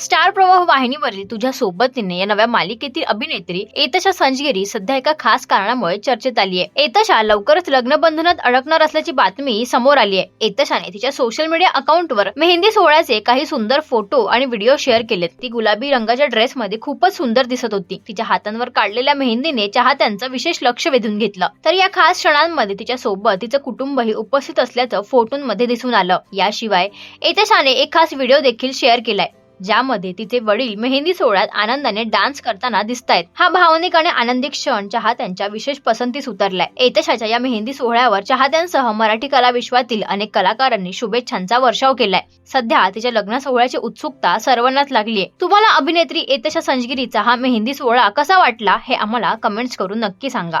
Star प्रवाह वाहिनीवरील तुझ्या सोबतीने या नव्या मालिकेतील अभिनेत्री एतशा संजगिरी सध्या एका खास कारणामुळे चर्चेत आली आहे. एतशा लवकरच लग्न बंधनात अडकणार असल्याची बातमी समोर आली आहे. एतशाने तिच्या सोशल मीडिया अकाउंटवर मेहंदी सोहळ्याचे काही सुंदर फोटो आणि व्हिडिओ शेअर केलेत. ती गुलाबी रंगाच्या ड्रेसमध्ये खूपच सुंदर दिसत होती. तिच्या हातांवर काढलेल्या मेहंदीने चाहत्यांचं विशेष लक्ष वेधून घेतलं. तर या खास क्षणांमध्ये तिच्या सोबत तिचं कुटुंबही उपस्थित असल्याचं फोटोंमध्ये दिसून आलं. याशिवाय एतशाने एक खास व्हिडिओ देखील शेअर केलाय. ज्यामध्ये तिचे वडील मेहंदी सोहळ्यात आनंदाने डान्स करताना दिसतायत. हा भावनिक आणि आनंदी क्षण चाहत्यांच्या विशेष पसंतीस उतरलाय. एतशाच्या या मेहंदी सोहळ्यावर चाहत्यांसह मराठी कला विश्वातील अनेक कलाकारांनी शुभेच्छांचा वर्षाव केलाय. सध्या तिच्या लग्न सोहळ्याची उत्सुकता सर्वांनाच लागलीय. तुम्हाला अभिनेत्री एतशा संजगिरीचा हा मेहंदी सोहळा कसा वाटला हे आम्हाला कमेंट्स करून नक्की सांगा.